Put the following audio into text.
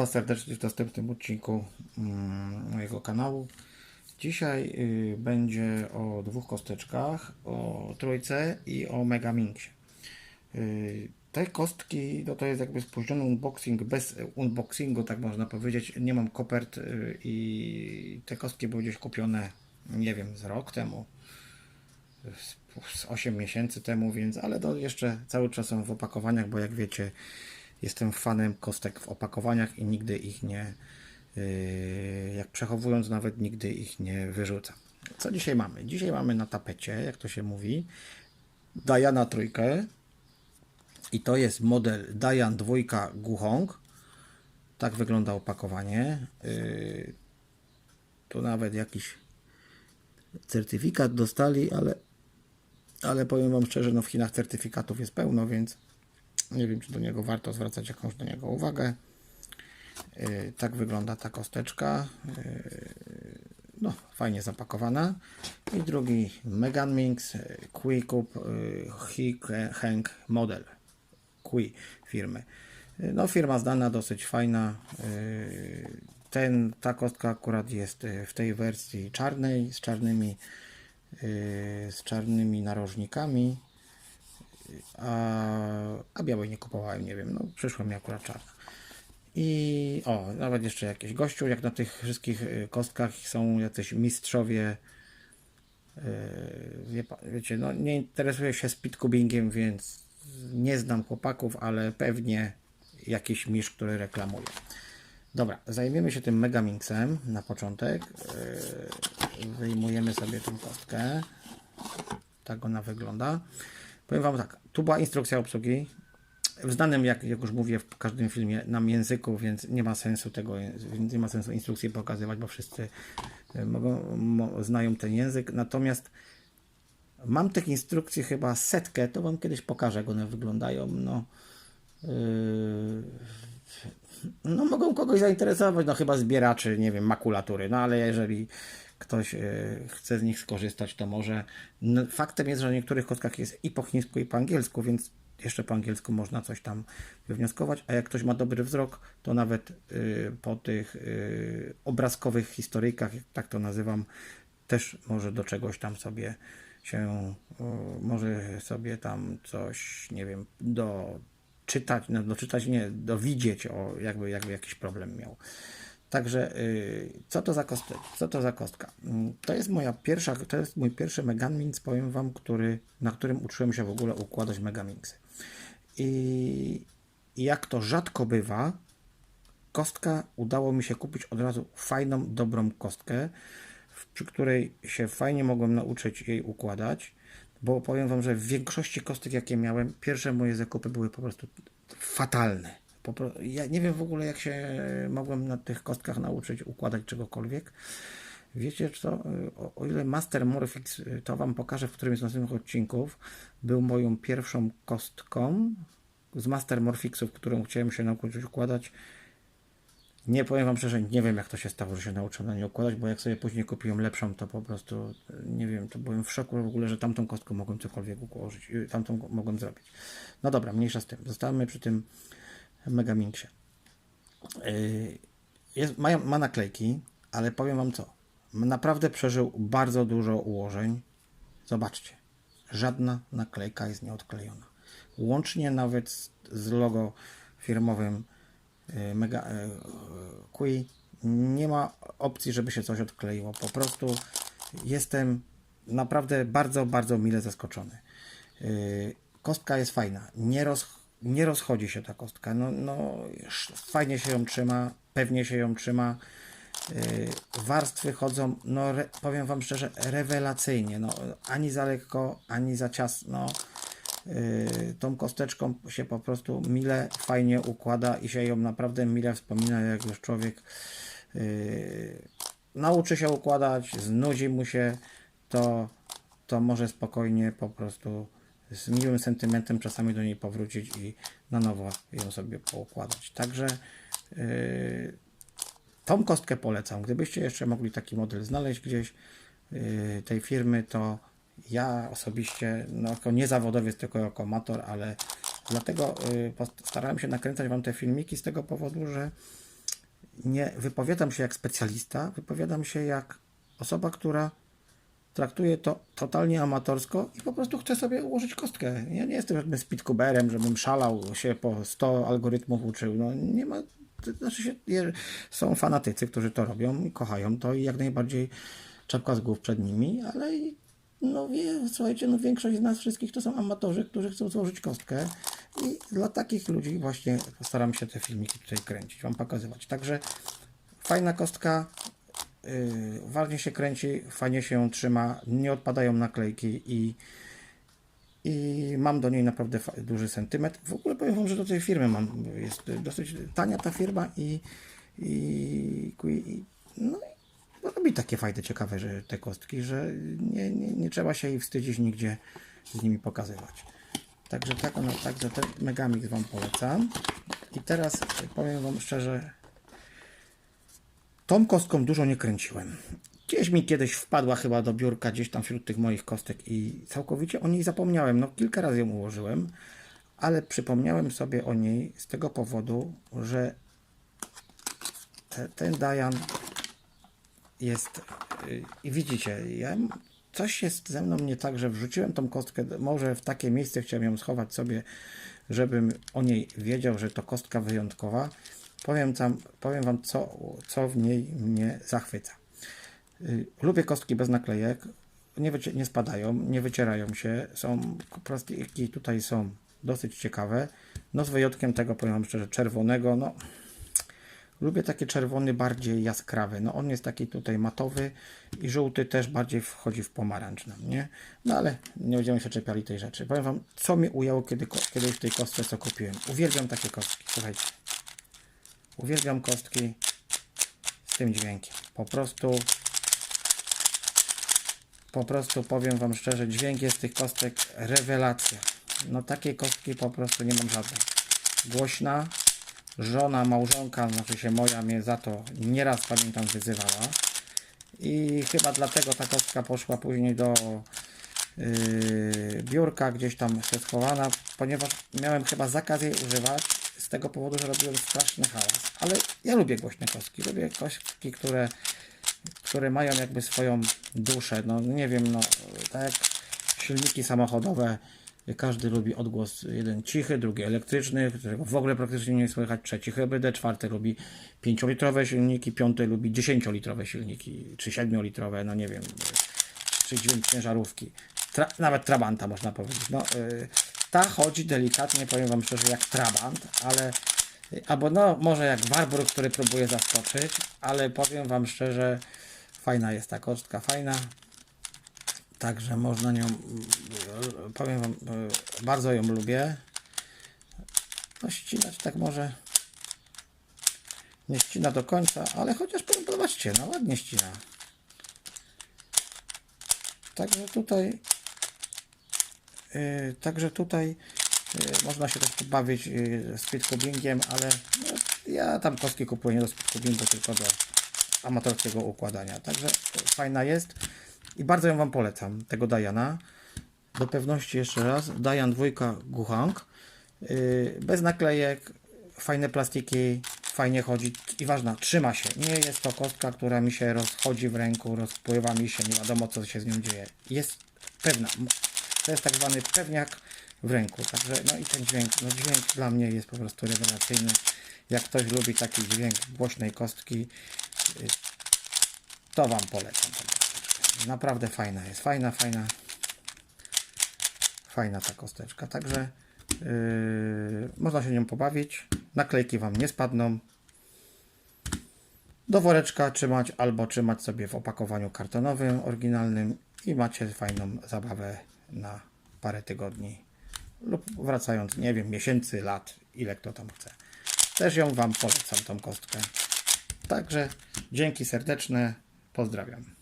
Was serdecznie w następnym odcinku mm, mojego kanału. Dzisiaj y, będzie o dwóch kosteczkach, o trójce i o Megamingsie. Y, te kostki, no to jest jakby spóźniony unboxing, bez unboxingu, tak można powiedzieć. Nie mam kopert y, i te kostki były gdzieś kupione, nie wiem, z rok temu, z 8 miesięcy temu, więc, ale to jeszcze cały czas są w opakowaniach, bo jak wiecie, jestem fanem kostek w opakowaniach i nigdy ich nie, yy, jak przechowując, nawet nigdy ich nie wyrzucam. Co dzisiaj mamy? Dzisiaj mamy na tapecie, jak to się mówi, Diana trójkę i to jest model Dian dwójka Guhong. Tak wygląda opakowanie. Yy, tu nawet jakiś certyfikat dostali, ale, ale powiem Wam szczerze, no w Chinach certyfikatów jest pełno, więc nie wiem, czy do niego warto zwracać jakąś do niego uwagę. Yy, tak wygląda ta kosteczka. Yy, no, fajnie zapakowana. I drugi Megan Minx yy, Hi Heng Model. Kui firmy. No, firma znana, dosyć fajna. Ten, ta kostka akurat jest w tej wersji czarnej, z czarnymi, z czarnymi narożnikami. A, a białej nie kupowałem, nie wiem, no przyszła mi akurat czarna. I o, nawet jeszcze jakiś gościu, jak na tych wszystkich y, kostkach są jacyś mistrzowie. y, Wie, wiecie, no nie interesuję się speedcubingiem, więc nie znam chłopaków, ale pewnie jakiś mistrz, który reklamuje. Dobra, zajmiemy się tym Megamixem na początek. Y, Wyjmujemy sobie tą kostkę. Tak ona wygląda. Powiem Wam tak, tu była instrukcja obsługi. W znanym, jak, jak już mówię, w każdym filmie nam języku, więc nie ma sensu tego, nie ma sensu instrukcji pokazywać, bo wszyscy e, mogą, mo, znają ten język. Natomiast mam tych instrukcji chyba setkę, to Wam kiedyś pokażę, jak one wyglądają. No, yy, no mogą kogoś zainteresować, no chyba zbieraczy, nie wiem, makulatury, no ale jeżeli ktoś e, chce z nich skorzystać, to może. No, faktem jest, że na niektórych kostkach jest i po chińsku, i po angielsku, więc jeszcze po angielsku można coś tam wywnioskować, a jak ktoś ma dobry wzrok, to nawet y, po tych y, obrazkowych historyjkach, tak to nazywam, też może do czegoś tam sobie się, y, może sobie tam coś, nie wiem, do czytać, no doczytać nie, dowidzieć, o jakby, jakby jakiś problem miał. Także y, co to za kostka? Co to za kostka? To jest moja pierwsza, to jest mój pierwszy Megaminx, powiem wam, który, na którym uczyłem się w ogóle układać Megaminxy. I jak to rzadko bywa, kostka udało mi się kupić od razu fajną, dobrą kostkę, przy której się fajnie mogłem nauczyć jej układać, bo powiem Wam, że w większości kostek, jakie miałem, pierwsze moje zakupy były po prostu fatalne. Po pro... Ja nie wiem w ogóle, jak się mogłem na tych kostkach nauczyć układać czegokolwiek. Wiecie co? O, o ile Master Morphix, y, to Wam pokażę w którymś z następnych odcinków, był moją pierwszą kostką z Master Morphixów, którą chciałem się nauczyć układać. Nie powiem Wam szczerze, nie wiem jak to się stało, że się nauczyłem na nie układać, bo jak sobie później kupiłem lepszą, to po prostu nie wiem, to byłem w szoku w ogóle, że tamtą kostką mogłem cokolwiek ułożyć, y, tamtą mogłem zrobić. No dobra, mniejsza z tym. Zostawmy przy tym Megamixie. Yy, jest, ma, ma naklejki, ale powiem Wam co. Naprawdę przeżył bardzo dużo ułożeń. Zobaczcie, żadna naklejka jest nieodklejona. Łącznie nawet z, z logo firmowym yy, Mega yy, Kui nie ma opcji, żeby się coś odkleiło. Po prostu jestem naprawdę bardzo, bardzo mile zaskoczony. Kostka jest fajna. Nie, roz, nie rozchodzi się ta kostka. No, no, fajnie się ją trzyma, pewnie się ją trzyma. Yy, Warstwy chodzą, no re, powiem Wam szczerze, rewelacyjnie. No, ani za lekko, ani za ciasno. Yy, tą kosteczką się po prostu mile, fajnie układa i się ją naprawdę mile wspomina, jak już człowiek yy, nauczy się układać, znudzi mu się, to, to może spokojnie po prostu z miłym sentymentem czasami do niej powrócić i na nowo ją sobie poukładać. Także yy, tą kostkę polecam. Gdybyście jeszcze mogli taki model znaleźć gdzieś yy, tej firmy, to ja osobiście, no jako nie zawodowiec, tylko jako amator, ale dlatego yy, starałem się nakręcać Wam te filmiki z tego powodu, że nie wypowiadam się jak specjalista, wypowiadam się jak osoba, która traktuje to totalnie amatorsko i po prostu chcę sobie ułożyć kostkę. Ja nie jestem żadnym speedcuberem, żebym szalał się po 100 algorytmów uczył. No nie ma, to znaczy się, są fanatycy, którzy to robią i kochają to i jak najbardziej czapka z głów przed nimi, ale no wie, słuchajcie, no większość z nas wszystkich to są amatorzy, którzy chcą złożyć kostkę i dla takich ludzi właśnie staram się te filmiki tutaj kręcić, wam pokazywać. Także fajna kostka, Yy, się kręci, fajnie się ją trzyma, nie odpadają naklejki i, i mam do niej naprawdę duży sentyment. W ogóle powiem Wam, że do tej firmy mam, jest dosyć tania ta firma i, i, i no i robi takie fajne, ciekawe że te kostki, że nie, nie, nie trzeba się jej wstydzić nigdzie z nimi pokazywać. Także tak, ona, także ten Megamix Wam polecam. I teraz powiem Wam szczerze, Tą kostką dużo nie kręciłem. Gdzieś mi kiedyś wpadła chyba do biurka, gdzieś tam wśród tych moich kostek i całkowicie o niej zapomniałem. No kilka razy ją ułożyłem, ale przypomniałem sobie o niej z tego powodu, że te, ten Dajan jest yy, i widzicie, ja, coś jest ze mną nie tak, że wrzuciłem tą kostkę, może w takie miejsce chciałem ją schować sobie, żebym o niej wiedział, że to kostka wyjątkowa. Powiem, tam, powiem Wam, co, co w niej mnie zachwyca. Y, Lubię kostki bez naklejek, nie, nie spadają, nie wycierają się, są plastiki tutaj są dosyć ciekawe, no z wyjątkiem tego, powiem szczerze, czerwonego, no Lubię taki czerwony bardziej jaskrawy. No on jest taki tutaj matowy i żółty też bardziej wchodzi w pomarańcz nam, nie? No ale nie będziemy się czepiali tej rzeczy. Powiem wam, co mnie ujęło kiedy, kiedyś w tej kostce, co kupiłem. Uwielbiam takie kostki, słuchajcie. Uwielbiam kostki z tym dźwiękiem. Po prostu po prostu powiem wam szczerze, dźwięk jest tych kostek rewelacja. No takiej kostki po prostu nie mam żadnej. Głośna, żona, małżonka, znaczy się moja mnie za to nieraz pamiętam wyzywała. I chyba dlatego ta kostka poszła później do yy, biurka, gdzieś tam schowana, ponieważ miałem chyba zakaz jej używać z tego powodu, że robiłem straszny hałas. Ale ja lubię głośne kostki, lubię kostki, które, które mają jakby swoją duszę. No nie wiem, no tak jak silniki samochodowe, każdy lubi odgłos, jeden cichy, drugi elektryczny, którego w ogóle praktycznie nie słychać, trzeci hybrydę, czwarty lubi 5-litrowe silniki, piąty lubi 10-litrowe silniki, czy 7-litrowe, no nie wiem, czy dźwięk ciężarówki. Tra nawet Trabanta można powiedzieć. No, y, ta chodzi delikatnie, powiem Wam szczerze, jak Trabant, ale albo no może jak Warburg, który próbuje zaskoczyć, ale powiem Wam szczerze, fajna jest ta kostka, fajna. Także można nią, powiem Wam, bardzo ją lubię. No ścinać tak może nie ścina do końca, ale chociaż zobaczcie, no ładnie ścina. Także tutaj także tutaj yy, można się też pobawić yy, speedcubingiem, ale no, ja tam kostki kupuję nie do speedcubingu, tylko do amatorskiego układania. Także fajna jest i bardzo ją Wam polecam, tego Diana. Do pewności jeszcze raz, Dian 2 Guhang. Bez naklejek, fajne plastiki, fajnie chodzi i ważna, trzyma się. Nie jest to kostka, która mi się rozchodzi w ręku, rozpływa mi się, nie wiadomo co się z nią dzieje. Jest pewna. To jest tak zwany pewniak w ręku. Także no i ten dźwięk, no dźwięk dla mnie jest po prostu rewelacyjny. Jak ktoś lubi taki dźwięk głośnej kostki, yy, to Wam polecam. Naprawdę fajna jest. Fajna, fajna. Fajna ta kosteczka. Także yy, można się nią pobawić. Naklejki Wam nie spadną. Do woreczka trzymać albo trzymać sobie w opakowaniu kartonowym, oryginalnym i macie fajną zabawę na parę tygodni lub wracając, nie wiem, miesięcy, lat, ile kto tam chce. Też ją Wam polecam, tą kostkę. Także dzięki serdeczne, pozdrawiam.